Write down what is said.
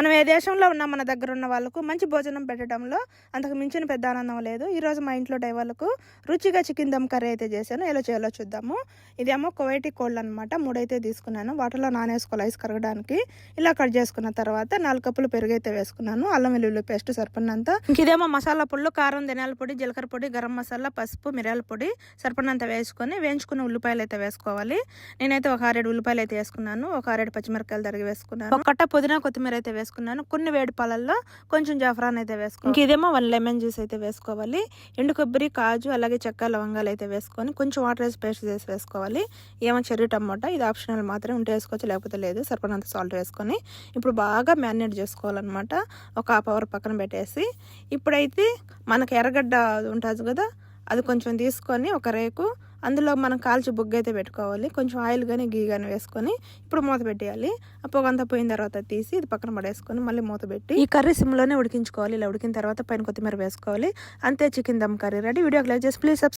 మనం ఏ దేశంలో ఉన్నా మన దగ్గర ఉన్న వాళ్ళకు మంచి భోజనం పెట్టడంలో అంతకు మించిన పెద్ద ఆనందం లేదు. ఈరోజు మా ఇంట్లో డైవర్లకు రుచిగా చికెన్ దమ్ కర్రీ అయితే చేశాను. ఎలా చేయాలో చూద్దాము. ఇదేమో కువైటీ కోళ్ళు అనమాట మూడైతే తీసుకున్నాను. వాటర్లో నానేసుకోవాలి ఐస్ కరగడానికి. ఇలా కట్ చేసుకున్న తర్వాత నాలుగు కప్పులు పెరుగు అయితే వేసుకున్నాను. అల్లం వెల్లుల్లి పేస్ట్ సరిపడినంత. ఇంక ఇదేమో మసాలా పొడులు కారం ధనియాల పొడి జీలకర్ర పొడి గరం మసాలా పసుపు మిరియాల పొడి సరిపడినంత వేసుకొని వేయించుకున్న ఉల్లిపాయలు అయితే వేసుకోవాలి. నేనైతే ఒక ఆరేడు ఉల్లిపాయలు అయితే వేసుకున్నాను. ఒక ఆరేడు పచ్చిమిరకాయలు తరిగి వేసుకున్నాను. ఒక కట్ట పుదీనా కొత్తిమీర అయితే వేసుకున్నాను. వేసుకున్నాను. కొన్ని వేడి పాలల్లో కొంచెం జాఫ్రాన్ అయితే వేసుకోవాలి ఇంక ఇదేమో వన్ లెమన్ జ్యూస్ అయితే వేసుకోవాలి. ఎండు కొబ్బరి కాజు అలాగే చెక్క లవంగాలు అయితే వేసుకొని కొంచెం వాటర్ వేసి పేస్ట్ చేసి వేసుకోవాలి. ఏమో చెర్రీ టమోటా ఇది ఆప్షనల్ మాత్రమే ఉంటే వేసుకోవచ్చు లేకపోతే లేదు. సరిపడినంత సాల్ట్ వేసుకొని ఇప్పుడు బాగా మ్యారినేట్ చేసుకోవాలన్నమాట. ఒక హాఫ్ అవర్ పక్కన పెట్టేసి. ఇప్పుడైతే మనకి ఎర్రగడ్డ ఉంటుంది కదా అది కొంచెం తీసుకొని ఒక రేకు అందులో మనం కాల్చి బొగ్గు అయితే పెట్టుకోవాలి. కొంచెం ఆయిల్ కానీ గీ కానీ వేసుకొని ఇప్పుడు మూత పెట్టేయాలి. ఆ అంతా పోయిన తర్వాత తీసి ఇది పక్కన పడేసుకొని మళ్ళీ మూత పెట్టి ఈ కర్రీ సిమ్లోనే ఉడికించుకోవాలి. ఇలా ఉడికిన తర్వాత పైన కొత్తిమీర వేసుకోవాలి. అంతే chicken dum curry ready. Video like చేసి ప్లీజ్